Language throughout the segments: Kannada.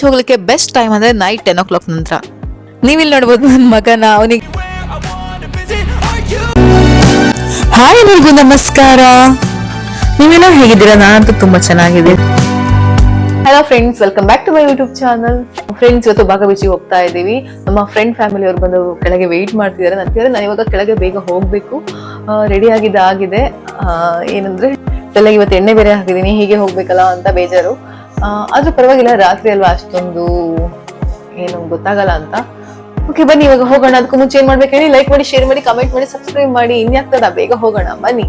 ಬೀಚ್ ಹೋಗ್ಲಿಕ್ಕೆ ಬೆಸ್ಟ್ ಟೈಮ್ ಅಂದ್ರೆ ನೈಟ್ ಟೆನ್ ಓ ಕ್ಲಾಕ್ ನಂತರ. ನೀವಿಲ್ಲಿ ನೋಡ್ಬೋದು ನನ್ನ ಮಗನ, ಅವನಿಗೆ ಹಾಯ್ ಎಲ್ರಿಗೂ ನಮಸ್ಕಾರ. ನೀವೆಲ್ಲ ಹೇಗಿದ್ದೀರಾ? ನಾನಂತೂ ತುಂಬಾ ಚೆನ್ನಾಗಿದೆ hello friends welcome back to my YouTube channel friends ಇವತ್ತು ಭಾಗ ಬೀಚಿಗೆ ಹೋಗ್ತಾ ಇದ್ದೀವಿ. ನಮ್ಮ ಫ್ರೆಂಡ್ ಫ್ಯಾಮಿಲಿ ಅವ್ರು ಬಂದು ಕೆಳಗೆ ವೆಯ್ಟ್ ಮಾಡ್ತಿದ್ದಾರೆ. ನಾನು ಕೇಳಿದ್ರೆ ನಾನು ಇವಾಗ ಕೆಳಗೆ ಬೇಗ ಹೋಗ್ಬೇಕು. ರೆಡಿ ಆಗಿದ್ದಾಗಿದೆ. ಏನಂದ್ರೆ, ತಲೆಗೆ ಇವತ್ತು ಎಣ್ಣೆ ಬೇರೆ ಹಾಕಿದ್ದೀನಿ. ಹೀಗೆ ಹೋಗ್ಬೇಕಲ್ಲ ಅಂತ ಬೇಜಾರು. ಆದ್ರೂ ಪರವಾಗಿಲ್ಲ ರಾತ್ರಿ ಅಲ್ವಾ ಅಷ್ಟೊಂದು ಏನು ಗೊತ್ತಾಗಲ್ಲ ಅಂತ ಓಕೆ ಬನ್ನಿ ಇವಾಗ ಹೋಗೋಣ ಅದಕ್ಕೂ ಮುಂಚೆ ಏನ್ ಮಾಡ್ಬೇಕು ಹೇಳಿ ಲೈಕ್ ಮಾಡಿ ಶೇರ್ ಮಾಡಿ ಕಮೆಂಟ್ ಮಾಡಿ ಸಬ್ಸ್ಕ್ರೈಬ್ ಮಾಡಿ ಇನ್ಯಾಗ್ತದ ಬೇಗ ಹೋಗೋಣ ಬನ್ನಿ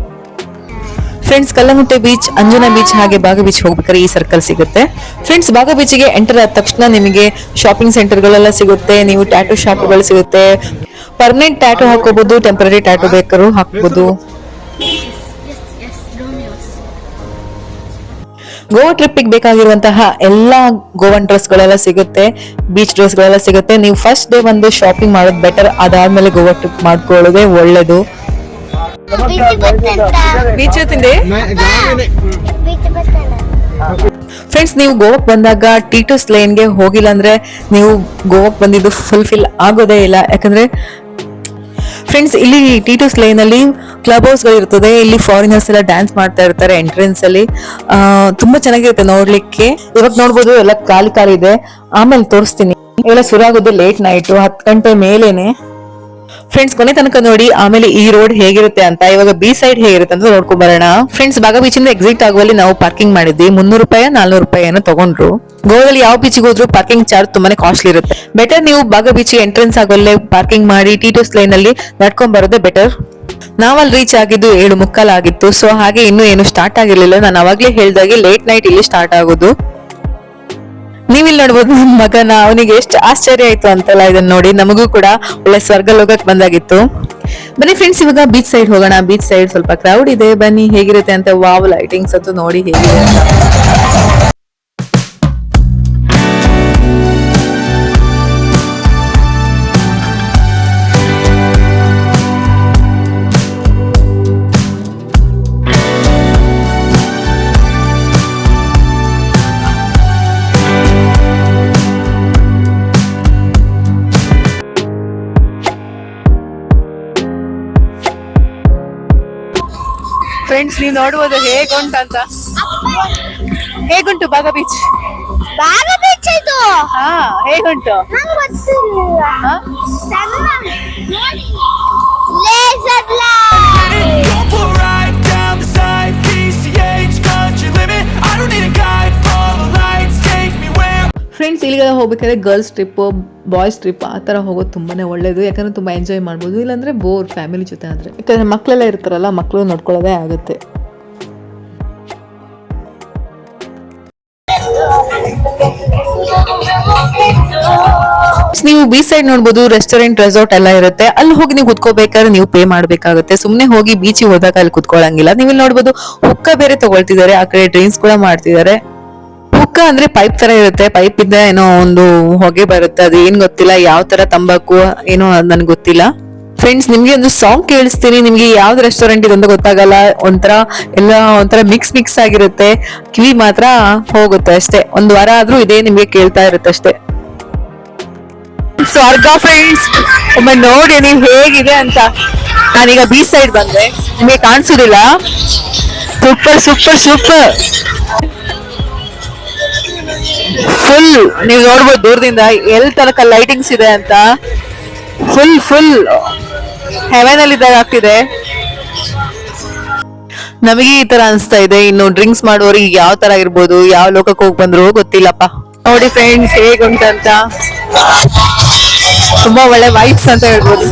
friends Calangute beach Anjuna beach ಹಾಗೆ ಬಾಗ ಬೀಚ್ ಹೋಗ್ಬೇಕಾದ್ರೆ ಈ ಸರ್ಕಲ್ ಸಿಗುತ್ತೆ ಫ್ರೆಂಡ್ಸ್ ಬಾಗ ಬೀಚ್ಗೆ ಎಂಟರ್ ಆದ ತಕ್ಷಣ ನಿಮಗೆ ಶಾಪಿಂಗ್ ಸೆಂಟರ್ಗಳೆಲ್ಲ ಸಿಗುತ್ತೆ ನೀವು ಟ್ಯಾಟೂ ಶಾಪ್ಗಳು ಸಿಗುತ್ತೆ ಪರ್ಮನೆಂಟ್ ಟ್ಯಾಟೂ ಹಾಕೋಬಹುದು ಟೆಂಪರರಿ ಟ್ಯಾಟೂ ಬೇಕಾದ್ರೂ ಹಾಕ್ಬೋದು ಗೋವಾ ಟ್ರಿಪ್ಪಿಗೆ ಬೇಕಾಗಿರುವಂತಹ ಎಲ್ಲಾ ಗೋವನ್ ಡ್ರೆಸ್ ಗಳೆಲ್ಲ ಸಿಗುತ್ತೆ ಬೀಚ್ ಡ್ರೆಸ್ ಗಳೆಲ್ಲ ಸಿಗುತ್ತೆ. ನೀವು ಫಸ್ಟ್ ಡೇ ಬಂದು ಶಾಪಿಂಗ್ ಮಾಡೋದು ಬೆಟರ್ ಅದಾದ್ಮೇಲೆ ಗೋವಾ ಟ್ರಿಪ್ ಮಾಡ್ಕೊಳ್ಳೋದೇ ಒಳ್ಳೇದು. ಬೀಚ್ ತಿಂದೆ? ಫ್ರೆಂಡ್ಸ್ ನೀವು ಗೋವಾಕ್ ಬಂದಾಗ ಟೀಟೋಸ್ ಲೈನ್ಗೆ ಹೋಗಿಲ್ಲ ಅಂದ್ರೆ ನೀವು ಗೋವಾಕ್ ಬಂದಿದ್ದು ಫುಲ್ಫಿಲ್ ಆಗೋದೇ ಇಲ್ಲ. ಯಾಕಂದ್ರೆ ಫ್ರೆಂಡ್ಸ್ ಇಲ್ಲಿ ಟೀಟೋಸ್ ಲೈನ್ ಅಲ್ಲಿ ಕ್ಲಬ್ ಹೌಸ್ಗಳು ಇರ್ತದೆ. ಇಲ್ಲಿ ಫಾರಿನರ್ಸ್ ಎಲ್ಲ ಡ್ಯಾನ್ಸ್ ಮಾಡ್ತಾ ಇರ್ತಾರೆ ಎಂಟ್ರೆನ್ಸ್ ಅಲ್ಲಿ. ತುಂಬಾ ಚೆನ್ನಾಗಿರುತ್ತೆ ನೋಡ್ಲಿಕ್ಕೆ. ಇವಾಗ ನೋಡ್ಬೋದು, ಎಲ್ಲ ಖಾಲಿ ಖಾಲಿ ಇದೆ. ಆಮೇಲೆ ತೋರಿಸ್ತೀನಿ. ಎಲ್ಲ ಶುರು ಆಗೋದು ಲೇಟ್ ನೈಟ್ ಹತ್ತು ಗಂಟೆ ಮೇಲೇನೆ. ಫ್ರೆಂಡ್ಸ್ ಕೊನೆ ತನಕ ನೋಡಿ, ಆಮೇಲೆ ಈ ರೋಡ್ ಹೇಗಿರುತ್ತೆ ಅಂತ, ಇವಾಗ ಬಿ ಸೈಡ್ ಹೇಗಿರುತ್ತೆ ಅಂತ ನೋಡ್ಕೊಂಡ್ ಬರೋಣ. ಫ್ರೆಂಡ್ಸ್ ಬಾಗ ಬೀಚ್ ಇಂದ ಎಕ್ಸಿಟ್ ಆಗುವಲ್ಲಿ ನಾವು ಪಾರ್ಕಿಂಗ್ ಮಾಡಿದ್ವಿ. ಮುನ್ನೂರು ರೂಪಾಯಿ, ನಾಲ್ನೂರು ರೂಪಾಯಿ ಏನೋ ತಗೊಂಡ್ರು. ಗೋವಾದಲ್ಲಿ ಯಾವ ಬೀಚ್ಗೆ ಹೋದ್ರು ಪಾರ್ಕಿಂಗ್ ಚಾರ್ಜ್ ತುಂಬಾನೇ ಕಾಸ್ಟ್ಲಿ ಇರುತ್ತೆ. ಬೆಟರ್ ನೀವು ಬಾಗ ಬೀಚ್ ಎಂಟ್ರೆನ್ಸ್ ಆಗೋಲ್ಲೇ ಪಾರ್ಕಿಂಗ್ ಮಾಡಿ ಟೀಟೋಸ್ ಲೈನ್ ಅಲ್ಲಿ ನಡ್ಕೊಂಡ್ ಬರೋದೇ ಬೆಟರ್ ನಾವಲ್ಲಿ ರೀಚ್ ಆಗಿದ್ದು ಏಳು ಮುಕ್ಕಾಲ್ ಆಗಿತ್ತು. ಸೊ ಹಾಗೆ ಇನ್ನೂ ಏನು ಸ್ಟಾರ್ಟ್ ಆಗಿರ್ಲಿಲ್ಲ. ನಾನು ಅವಾಗ್ಲೇ ಹೇಳ್ದಾಗೆ ಲೇಟ್ ನೈಟ್ ಇಲ್ಲಿ ಸ್ಟಾರ್ಟ್ ಆಗೋದು. ನೀವಿಲ್ಲಿ ನೋಡ್ಬೋದು ನಮ್ಮ ಮಗನ, ಅವನಿಗೆ ಎಷ್ಟು ಆಶ್ಚರ್ಯ ಆಯ್ತು ಅಂತೆಲ್ಲ ಇದನ್ನ ನೋಡಿ. ನಮಗೂ ಕೂಡ ಒಳ್ಳೆ ಸ್ವರ್ಗ ಲೋಕಕ್ಕೆ ಬಂದಾಗಿತ್ತು. ಬನ್ನಿ ಫ್ರೆಂಡ್ಸ್ ಇವಾಗ ಬೀಚ್ ಸೈಡ್ ಹೋಗೋಣ. ಬೀಚ್ ಸೈಡ್ ಸ್ವಲ್ಪ ಕ್ರೌಡ್ ಇದೆ. ಬನ್ನಿ, ಹೇಗಿರುತ್ತೆ ಅಂತ ವಾವ್ ಲೈಟಿಂಗ್ಸ್ ಅಂತೂ ನೋಡಿ ಹೇಗಿದೆ ಅಂತ. ಫ್ರೆಂಡ್ಸ್ ನೀವು ನೋಡ್ಬೋದು ಹೇಗುಂಟಂತ? ಹೇಗುಂಟು ಬಾಗ ಬೀಚ್ ಬಾಗ ಬೀಚ್ ಇದು. ಹಾ ಹೇಗುಂಟು? ಲೇಸರ್ ಲೈಟ್ ಫ್ರೆಂಡ್ಸ್ ಇಲ್ಲಿಗೆಲ್ಲ ಹೋಗ್ಬೇಕಾದ್ರೆ ಗರ್ಲ್ಸ್ ಟ್ರಿಪ್ ಬಾಯ್ಸ್ ಟ್ರಿಪ್ ಆ ಥರ ಹೋಗೋದು ತುಂಬಾ ಒಳ್ಳೇದು. ಯಾಕಂದ್ರೆ ತುಂಬ ಎಂಜಾಯ್ ಮಾಡ್ಬೋದು. ಇಲ್ಲಾಂದ್ರೆ ಬೋರ್ ಫ್ಯಾಮಿಲಿ ಜೊತೆ ಆದರೆ. ಯಾಕಂದ್ರೆ ಮಕ್ಕಳೆಲ್ಲ ಇರ್ತಾರಲ್ಲ ಮಕ್ಕಳು ನೋಡ್ಕೊಳ್ಳೋದೇ ಆಗುತ್ತೆ. ನೀವು ಬೀಚ್ ಸೈಡ್ ನೋಡ್ಬೋದು. ರೆಸ್ಟೋರೆಂಟ್ ರೆಸಾರ್ಟ್ ಎಲ್ಲ ಇರುತ್ತೆ. ಅಲ್ಲಿ ಹೋಗಿ ನೀವು ಕುತ್ಕೋಬೇಕಾದ್ರೆ ನೀವು ಪೇ ಮಾಡ್ಬೇಕಾಗುತ್ತೆ. ಸುಮ್ನೆ ಹೋಗಿ ಬೀಚಿಗೆ ಹೋದಾಗ ಅಲ್ಲಿ ಕುತ್ಕೊಳ್ಳಂಗಿಲ್ಲ. ನೀವು ನೋಡ್ಬೋದು, ಹುಕ್ಕ ಬೇರೆ ತಗೊಳ್ತಿದ್ದಾರೆ. ಆ ಕಡೆ ಡ್ರಿಂಕ್ಸ್ ಕೂಡ ಮಾಡ್ತಿದ್ದಾರೆ. ಹುಕ್ಕ ಅಂದ್ರೆ ಪೈಪ್ ತರ ಇರುತ್ತೆ. ಪೈಪ್ ಇಂದ ಏನೋ ಒಂದು ಹೊಗೆ ಬರುತ್ತೆ. ಅದು ಏನ್ ಗೊತ್ತಿಲ್ಲ. ಯಾವ ತರ ತಂಬಾಕು ಏನೋ ನನ್ಗೆ ಗೊತ್ತಿಲ್ಲ. ಫ್ರೆಂಡ್ಸ್ ನಿಮ್ಗೆ ಒಂದು ಸಾಂಗ್ ಕೇಳಿಸ್ತೀನಿ. ನಿಮ್ಗೆ ಯಾವ್ದು ರೆಸ್ಟೋರೆಂಟ್ ಇದೊಂದು ಗೊತ್ತಾಗಲ್ಲ. ಒಂಥರ ಎಲ್ಲ ಒಂಥರ ಮಿಕ್ಸ್ ಮಿಕ್ಸ್ ಆಗಿರುತ್ತೆ. ಕಿವಿ ಮಾತ್ರ ಹೋಗುತ್ತೆ ಅಷ್ಟೇ. ಒಂದ್ ವಾರ ಆದ್ರೂ ಇದೇ ನಿಮ್ಗೆ ಕೇಳ್ತಾ ಇರುತ್ತೆ ಅಷ್ಟೇ. ಸ್ವರ್ಗ ಫ್ರೆಂಡ್ಸ್ ಒಮ್ಮೆ ನೋಡಿ ನೀವು ಹೇಗಿದೆ ಅಂತ. ನಾನೀಗ ಬೀಚ್ ಸೈಡ್ ಬಂದೆ. ನಿಮಗೆ ಕಾಣಿಸೋದಿಲ್ಲ. ಸೂಪರ್ ಸೂಪರ್ ಸೂಪರ್ ಫುಲ್ ನೀವು ನೋಡ್ಬೋದು ದೂರದಿಂದ ಎಲ್ ತನಕ ಲೈಟಿಂಗ್ಸ್ ಇದೆ ಅಂತ. ಫುಲ್ ಫುಲ್ ಹೆವೆನ್ ಅಲ್ಲಿ ಇದ್ದಾಗ ಆಗ್ತಿದೆ. ನಮಗೆ ಈ ತರ ಅನ್ಸ್ತಾ ಇದೆ. ಇನ್ನು ಡ್ರಿಂಕ್ಸ್ ಮಾಡುವವರಿಗೆ ಯಾವ ತರ ಇರ್ಬೋದು ಯಾವ ಲೋಕಕ್ಕೆ ಹೋಗಿ ಬಂದ್ರು ಗೊತ್ತಿಲ್ಲಪ್ಪ. ನೋಡಿ ಫ್ರೆಂಡ್ಸ್ ಹೇಗುಂಟಂತ ತುಂಬಾ ಒಳ್ಳೆ ವೈಬ್ಸ್ ಅಂತ ಹೇಳ್ಬೋದು.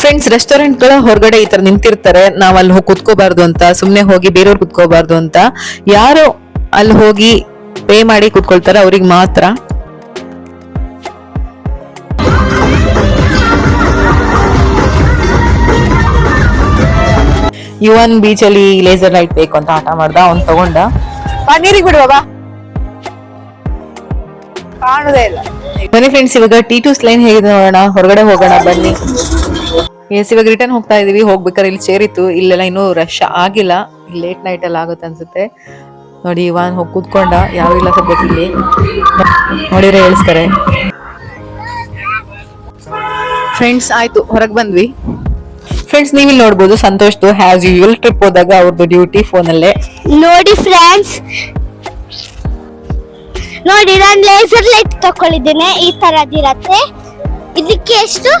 ಫ್ರೆಂಡ್ಸ್ ರೆಸ್ಟೋರೆಂಟ್ಗಳ ಹೊರಗಡೆ ಈ ತರ ನಿಂತಿರ್ತಾರೆ. ನಾವ್ ಅಲ್ಲಿ ಹೋಗಿ ಕುತ್ಕೋಬಾರ್ದು ಅಂತ, ಸುಮ್ನೆ ಹೋಗಿ ಬೇರೆಯವ್ರು ಕುತ್ಕೋಬಾರ್ದು ಅಂತ. ಯಾರು ಅಲ್ಲಿ ಹೋಗಿ ಪೇ ಮಾಡಿ ಕುತ್ಕೊಳ್ತಾರೆ ಅವ್ರಿಗೆ ಮಾತ್ರ. ಯುವನ್ ಬೀಚ್ ಅಲ್ಲಿ ಲೇಸರ್ ಲೈಟ್ ಬೇಕು ಅಂತ ಆಟ ಮಾಡ್ದ ಅವ್ನ್ ತಗೊಂಡ. ನೀರಿಗೆ ಬಿಡುವ ಬಾ ಕಾಣುದೇ ಇಲ್ಲ. ಬನ್ನಿ ಫ್ರೆಂಡ್ಸ್ ಇವಾಗ ಟಿ ಟು ಸ್ಲೈನ್ ಹೇಗಿದೆ ನೋಡೋಣ. ಹೊರಗಡೆ ಹೋಗೋಣ ಬನ್ನಿ. ಎಸ್ ಇವಾಗ ರಿಟರ್ನ್ ಹೋಗ್ತಾ ಇದೀವಿ. ಹೋಗ್ಬೇಕಾದ್ರೆ ಇಲ್ಲಿ ಸೇರಿತ್ತು. ಇಲ್ಲೆಲ್ಲ ಇನ್ನೂ ರಶ್ ಆಗಿಲ್ಲ. ಲೇಟ್ ನೈಟ್ ಅಲ್ಲಿ ಆಗುತ್ತೆ ಅನ್ಸುತ್ತೆ. ನೋಡಿ ಇವಾನ್ ಹೋಗಿ ಕೂತ್ಕೊಂಡ. ಯಾವ ಇಲ್ಲ ಸದ್ಯಕ್ಕೆ ನೋಡಿದ್ರೆ ಹೇಳಿಸ್ತಾರೆ. ಫ್ರೆಂಡ್ಸ್ ಆಯ್ತು. ಹೊರಗೆ ಬಂದ್ವಿ. ಫ್ರೆಂಡ್ಸ್ ನೀವು ಇಲ್ಲಿ ನೋಡ್ಬೋದು ಸಂತೋಷ್ದು ಹ್ಯಾಸ್ ಯೂಲ್ ಟ್ರಿಪ್ ಹೋದಾಗ ಅವ್ರದ್ದು ಡ್ಯೂಟಿ ಫೋನಲ್ಲೇ ನೋಡಿ ಫ್ರೆಂಡ್ಸ್ ನೋಡಿ, ನಾನು ಲೇಸರ್ ಲೈಟ್ ತಕೊಂಡಿದ್ದೇನೆ ಈ ತರದಿರತ್ತೆ ಇದಕ್ಕೆ ಎಷ್ಟು?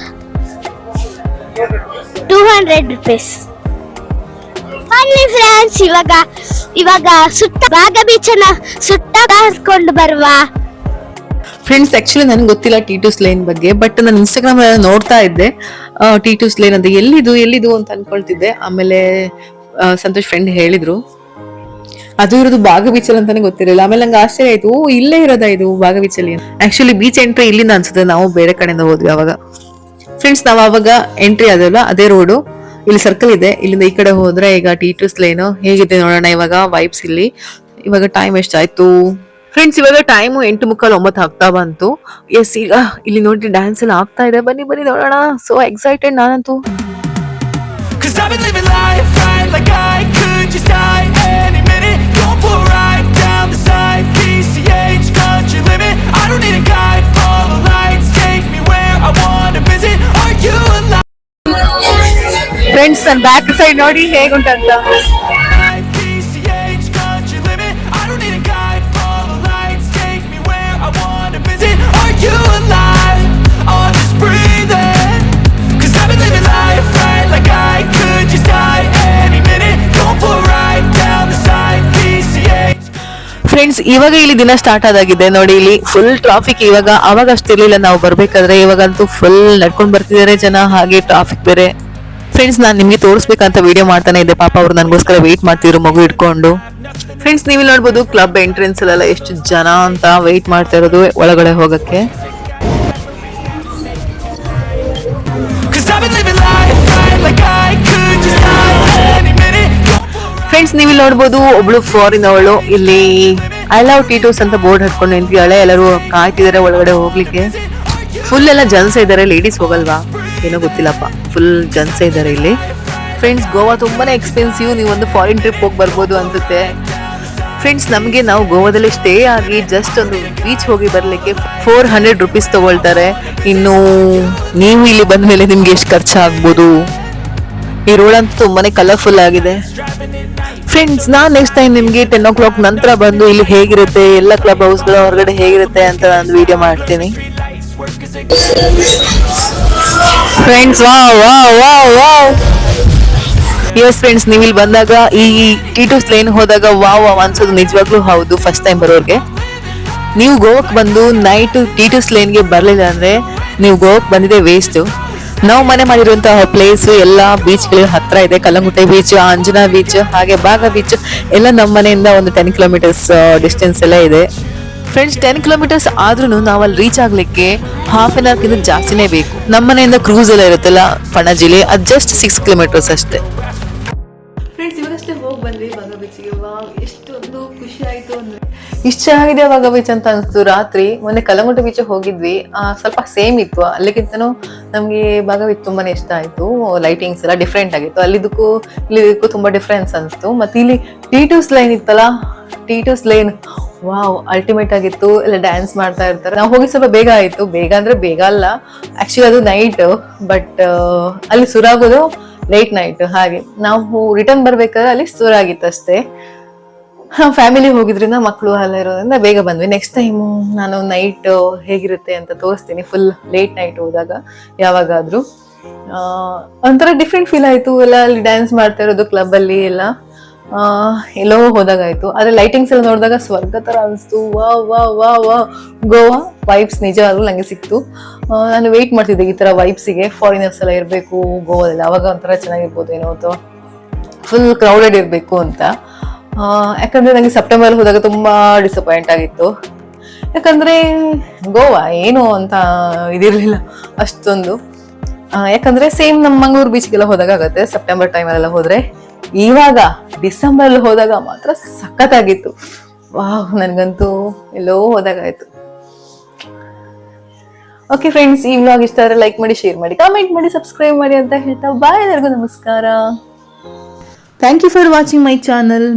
ಟೂ ಹಂಡ್ರೆಡ್ ರುಪೀಸ್ ಬನ್ನಿ ಫ್ರೆಂಡ್ಸ್ ಇವಾಗ ಇವಾಗ ಸುತ್ತ ಬಾಗ ಬೀಚನ ಸುತ್ತ ಬರುವ. ಫ್ರೆಂಡ್ಸ್ ಆಕ್ಚುಲಿ ನನಗೆ ಗೊತ್ತಿಲ್ಲ ಟೀಟೂಸ್ ಲೈನ್ ಬಗ್ಗೆ ಬಟ್ ನಾನು ಇನ್ಸ್ಟಾಗ್ರಾಮ್ ನೋಡ್ತಾ ಇದ್ದೆ. ಟೀಟೂಸ್ ಲೈನ್ ಅಂತ ಎಲ್ಲಿದು ಎಲ್ಲಿದು ಅಂತ ಅನ್ಕೊಳ್ತಿದ್ದೆ. ಆಮೇಲೆ ಸಂತೋಷ್ ಫ್ರೆಂಡ್ ಹೇಳಿದ್ರು. ಅದು ಇರೋದು ಬಾಗ ಬೀಚಲ್ಲಿ ಅಂತಾನೆ ಗೊತ್ತಿರಲಿಲ್ಲ. ಆಮೇಲೆ ನಂಗೆ ಆಶ್ಚರ್ಯ ಆಯ್ತು, ಓ, ಇಲ್ಲೇ ಇರೋದ ಇದು ಬಾಗ ಬೀಚಲ್ಲಿ ಆಕ್ಚುಲಿ ಬೀಚ್ ಎಂಟ್ರಿ ಇಲ್ಲಿಂದ ಅನ್ಸುತ್ತೆ, ನಾವು ಬೇರೆ ಕಡೆಯಿಂದ ಹೋದ್ವಿ ಅವಾಗ. ಫ್ರೆಂಡ್ಸ್ ನಾವು ಅವಾಗ ಎಂಟ್ರಿ ಆದಲ್ಲ ಅದೇ ರೋಡು ಇಲ್ಲಿ ಸರ್ಕಲ್ ಇದೆ. ಇಲ್ಲಿಂದ ಈ ಕಡೆ ಹೋದ್ರೆ ಈಗ ಟಿ ಟೂಸ್ ಲೈನ್ ಹೇಗಿದೆ ನೋಡೋಣ ಇವಾಗ ವೈಬ್ಸ್ ಇಲ್ಲಿ. ಇವಾಗ ಟೈಮ್ ಎಷ್ಟಾಯ್ತು? ಫ್ರೆಂಡ್ಸ್ ಇವಾಗ ಟೈಮು ಎಂಟು ಮುಕ್ಕಾಲು ಒಂಬತ್ತು ಆಗ್ತಾ ಬಂತು. ಎಸ್ ಈಗ ಇಲ್ಲಿ ನೋಡಿ ಡ್ಯಾನ್ಸ್ ಎಲ್ಲ ಆಗ್ತಾ ಇದೆ. ಬನ್ನಿ ಬನ್ನಿ ನೋಡೋಣ. ಸೊ ಎಕ್ಸೈಟೆಡ್ ನಾನಂತೂ. A ನನ್ನ down the side ಹೇಗುಂಟಂತ. ಫ್ರೆಂಡ್ಸ್ ಇವಾಗ ಇಲ್ಲಿ ದಿನ ಸ್ಟಾರ್ಟ್ ಆದಾಗಿದೆ. ನೋಡಿ ಇಲ್ಲಿ ಫುಲ್ ಟ್ರಾಫಿಕ್ ಇವಾಗ, ಅವಾಗ ಅಷ್ಟಿರ್ಲಿಲ್ಲ. ನಾವು ಬರ್ಬೇಕಾದ್ರೆ ಇವಾಗಂತೂ ಫುಲ್ ನಡ್ಕೊಂಡು ಬರ್ತಿದ್ದಾರೆ ಜನ. ಹಾಗೆ ಟ್ರಾಫಿಕ್ ಬೇರೆ. ಫ್ರೆಂಡ್ಸ್ ನಾನು ನಿಮಗೆ ತೋರಿಸ್ಬೇಕಂತ ವಿಡಿಯೋ ಮಾಡ್ತಾನೆ ಇದ್ದೆ. ಪಾಪ ಅವ್ರು ನನಗೋಸ್ಕರ ವೆಯ್ಟ್ ಮಾಡ್ತಿದ್ರು, ಮಗು ಇಟ್ಕೊಂಡು ಫ್ರೆಂಡ್ಸ್ ನೀವು ನೋಡ್ಬೋದು ಕ್ಲಬ್ ಎಂಟ್ರೆನ್ಸ್ ಅಲ್ಲೆಲ್ಲ ಎಷ್ಟು ಜನ ಅಂತ ವೆಯ್ಟ್ ಮಾಡ್ತಾ ಇರೋದು ಒಳಗಡೆ ಹೋಗಕ್ಕೆ. ಫ್ರೆಂಡ್ಸ್ ನೀವು ನೋಡ್ಬೋದು, ಒಬ್ಳು ಫಾರಿನ್ ಅವಳು. ಇಲ್ಲಿ ಐ ಲವ್ ಟೀಟೋಸ್ ಅಂತ ಬೋರ್ಡ್ ಹಟ್ಕೊಂಡು ನಿಂತಿದ್ದಾಳೆ. ಎಲ್ಲರೂ ಕಾಯ್ತಿದ್ದಾರೆ ಒಳಗಡೆ ಹೋಗ್ಲಿಕ್ಕೆ. ಫುಲ್ ಎಲ್ಲ ಜನ್ಸ್ ಇದ್ದಾರೆ ಲೇಡೀಸ್ ಹೋಗಲ್ವಾ? ಏನೋ ಗೊತ್ತಿಲ್ಲಪ್ಪ. ಫುಲ್ ಜನ್ಸ ಇದ್ದಾರೆ ಇಲ್ಲಿ. ಫ್ರೆಂಡ್ಸ್ ಗೋವಾ ತುಂಬಾನೇ ಎಕ್ಸ್ಪೆನ್ಸಿವ್ ನೀವು ಒಂದು ಫಾರಿನ್ ಟ್ರಿಪ್ ಹೋಗಿ ಬರ್ಬೋದು ಅನ್ಸುತ್ತೆ. ಫ್ರೆಂಡ್ಸ್ ನಮಗೆ ನಾವು ಗೋವಾದಲ್ಲಿ ಸ್ಟೇ ಆಗಿ ಜಸ್ಟ್ ಒಂದು ಬೀಚ್ ಹೋಗಿ ಬರಲಿಕ್ಕೆ ಫೋರ್ ಹಂಡ್ರೆಡ್ ರುಪೀಸ್ ತಗೊಳ್ತಾರೆ. ಇನ್ನು ನೀವು ಇಲ್ಲಿ ಬಂದ ಮೇಲೆ ನಿಮ್ಗೆ ಎಷ್ಟು ಖರ್ಚಾಗ್ಬೋದು? ಈ ರೋಡ್ ಅಂತೂ ತುಂಬಾನೇ ಕಲರ್ಫುಲ್ ಆಗಿದೆ. ಫ್ರೆಂಡ್ಸ್ ನಾನು ನೆಕ್ಸ್ಟ್ ಟೈಮ್ ನಿಮಗೆ ಟೆನ್ ಓ ಕ್ಲಾಕ್ ನಂತರ ಬಂದು ಇಲ್ಲಿ ಹೇಗಿರುತ್ತೆ, ಎಲ್ಲ ಕ್ಲಬ್ ಹೌಸ್ಗಳ ಹೊರಗಡೆ ಹೇಗಿರುತ್ತೆ ಅಂತ ನಾನು ವಿಡಿಯೋ ಮಾಡ್ತೀನಿ. ಫ್ರೆಂಡ್ಸ್ ವಾ ವಾ ವಾ ವಾ ಎಸ್ ಫ್ರೆಂಡ್ಸ್ ನೀವು ಇಲ್ಲಿ ಬಂದಾಗ ಈ ಟೀಟೂಸ್ ಲೈನ್ ಹೋದಾಗ ವಾವ್ ವಾವ್ ಅನ್ಸೋದು ನಿಜವಾಗ್ಲೂ ಹೌದು ಫಸ್ಟ್ ಟೈಮ್ ಬರೋರ್ಗೆ. ನೀವು ಗೋವಾಕ್ಕೆ ಬಂದು ನೈಟ್ ಟು ಲೈನ್ಗೆ ಬರಲಿಲ್ಲ ಅಂದ್ರೆ ನೀವು ಗೋವಾಕ್ಕೆ ಬಂದಿದೆ ವೇಸ್ಟ್ ನಾವು ಮನೆ ಮಾಡಿರುವಂತಹ ಪ್ಲೇಸ್ ಎಲ್ಲ ಬೀಚ್ಗಳು ಹತ್ತಿರ ಇದೆ ಕಲ್ಲಂಗುಟ್ಟೆ ಬೀಚ್ ಅಂಜನಾ ಬೀಚ್ ಹಾಗೆ ಬಾಗ ಬೀಚ್ ಎಲ್ಲ ನಮ್ಮ ಮನೆಯಿಂದ ಒಂದು ಟೆನ್ ಕಿಲೋಮೀಟರ್ಸ್ ಡಿಸ್ಟೆನ್ಸ್ ಎಲ್ಲ ಇದೆ. ಫ್ರೆಂಡ್ಸ್ ಟೆನ್ ಕಿಲೋಮೀಟರ್ಸ್ ಆದ್ರೂ ನಾವು ಅಲ್ಲಿ ರೀಚ್ ಆಗ್ಲಿಕ್ಕೆ ಹಾಫ್ ಅನ್ ಅವರ್ಗಿಂತ ಜಾಸ್ತಿನೇ ಬೇಕು. ನಮ್ಮ ಮನೆಯಿಂದ ಕ್ರೂಸ್ ಎಲ್ಲ ಇರುತ್ತಲ್ಲ ಪಣಜಿಲಿ ಅದು ಜಸ್ಟ್ ಸಿಕ್ಸ್ ಕಿಲೋಮೀಟರ್ಸ್ ಅಷ್ಟೇ. ಫ್ರೆಂಡ್ಸ್ ಇವರಷ್ಟೇ ಹೋಗಿ ಬಂದ್ವಿ ಬಾಗ ಬೀಚಿಗೆ ಎಷ್ಟೊಂದು ಖುಷಿ ಆಯ್ತು ಅಂದ್ರೆ ಇಷ್ಟು ಚೆನ್ನಾಗಿದೆ ಬಾಗ ಬೀಚ್ ಅಂತ ಅನಿಸ್ತು ರಾತ್ರಿ. ಮೊನ್ನೆ ಕಲಂಗುಟ್ಟ ಬೀಚ್ ಹೋಗಿದ್ವಿ. ಆ, ಸ್ವಲ್ಪ ಸೇಮ್ ಇತ್ತು. ಅಲ್ಲಿಗಿಂತನೂ ನಮಗೆ ಬಾಗ ಬೀಚ್ ತುಂಬಾನೇ ಇಷ್ಟ ಆಯ್ತು. ಲೈಟಿಂಗ್ಸ್ ಎಲ್ಲ ಡಿಫ್ರೆಂಟ್ ಆಗಿತ್ತು. ಅಲ್ಲಿದಕ್ಕೂ ಇಲ್ಲಿದಕ್ಕೂ ತುಂಬಾ ಡಿಫ್ರೆನ್ಸ್ ಅನಿಸ್ತು. ಮತ್ತೆ ಇಲ್ಲಿ ಟೀಟೂಸ್ ಲೈನ್ ಇತ್ತಲ್ಲ ಟೀಟೂಸ್ ಲೈನ್ ವಾವ್ ಅಲ್ಟಿಮೇಟ್ ಆಗಿತ್ತು, ಎಲ್ಲ ಡ್ಯಾನ್ಸ್ ಮಾಡ್ತಾ ಇರ್ತಾರೆ. ನಾವು ಹೋಗಿ ಸ್ವಲ್ಪ ಬೇಗ ಆಯ್ತು. ಬೇಗ ಅಂದ್ರೆ ಬೇಗ ಅಲ್ಲ. ಆ್ಯಕ್ಚುಲಿ ಅದು ನೈಟ್ ಬಟ್ ಅಲ್ಲಿ ಸುರಾಗೋದು ಲೇಟ್ ನೈಟ್ ಹಾಗೆ. ನಾವು ರಿಟರ್ನ್ ಬರ್ಬೇಕಾದ್ರೆ ಅಲ್ಲಿ ಸುರಾಗಿತ್ತು ಅಷ್ಟೇ. ಫ್ಯಾಮಿಲಿ ಹೋಗಿದ್ರಿಂದ ಮಕ್ಕಳು ಅಲ್ಲ ಇರೋದ್ರಿಂದ ಬೇಗ ಬಂದ್ವಿ. ನೆಕ್ಸ್ಟ್ ಟೈಮು ನಾನು ನೈಟ್ ಹೇಗಿರುತ್ತೆ ಅಂತ ತೋರಿಸ್ತೀನಿ. ಫುಲ್ ಲೇಟ್ ನೈಟ್ ಹೋದಾಗ ಯಾವಾಗಾದ್ರೂ. ಒಂಥರ ಡಿಫ್ರೆಂಟ್ ಫೀಲ್ ಆಯ್ತು. ಎಲ್ಲ ಅಲ್ಲಿ ಡ್ಯಾನ್ಸ್ ಮಾಡ್ತಾ ಇರೋದು ಕ್ಲಬ್ ಅಲ್ಲಿ ಎಲ್ಲ. ಎಲ್ಲೋ ಹೋದಾಗಾಯ್ತು. ಆದ್ರೆ ಲೈಟಿಂಗ್ಸ್ ಎಲ್ಲ ನೋಡಿದಾಗ ಸ್ವರ್ಗ ತರ ಅನಿಸ್ತು. ವಾ ವಾ ವಾ ವಾ. ಗೋವಾ ವೈಬ್ಸ್ ನಿಜವಾಗ್ಲೂ ನಂಗೆ ಸಿಕ್ತು. ನಾನು ವೆಯ್ಟ್ ಮಾಡ್ತಿದ್ದೆ ಈ ತರ ವೈಬ್ಸಿಗೆ ಫಾರಿನರ್ಸ್ ಎಲ್ಲ ಇರಬೇಕು, ಗೋವಾದಲ್ಲಿ. ಅವಾಗ ಒಂಥರ ಚೆನ್ನಾಗಿರ್ಬೋದು ಏನೋ ಅಥವಾ ಫುಲ್ ಕ್ರೌಡೆಡ್ ಇರಬೇಕು ಅಂತ. ಯಾಕಂದ್ರೆ ನಂಗೆ ಸೆಪ್ಟೆಂಬರ್ ಹೋದಾಗ ತುಂಬಾ ಡಿಸಪಾಯಿಂಟ್ ಆಗಿತ್ತು. ಯಾಕಂದ್ರೆ ಗೋವಾ ಏನು ಅಂತ ಇದಿರಲಿಲ್ಲ ಅಷ್ಟೊಂದು. ಯಾಕಂದ್ರೆ ಸೇಮ್ ನಮ್ಮ ಮಂಗಳೂರು ಬೀಚ್ಗೆಲ್ಲ ಹೋದಾಗ ಆಗುತ್ತೆ ಸೆಪ್ಟೆಂಬರ್ ಟೈಮಲ್ಲೆಲ್ಲ ಹೋದ್ರೆ. ಇವಾಗ ಡಿಸೆಂಬರ್ ಹೋದಾಗ ಮಾತ್ರ ಸಖತ್ತಾಗಿತ್ತು. ವಾಹ್, ನನಗಂತೂ ಎಲ್ಲೋ ಹೋದಾಗ ಆಯ್ತು. ಓಕೆ ಫ್ರೆಂಡ್ಸ್ ಈ ವ್ಲಾಗ್ ಇಷ್ಟ ಆದರೆ ಲೈಕ್ ಮಾಡಿ ಶೇರ್ ಮಾಡಿ ಕಾಮೆಂಟ್ ಮಾಡಿ ಸಬ್ಸ್ಕ್ರೈಬ್ ಮಾಡಿ ಅಂತ ಹೇಳ್ತಾ ಬಾಯ್ ಎಲ್ಲರಿಗೂ ನಮಸ್ಕಾರ. Thank you for watching my channel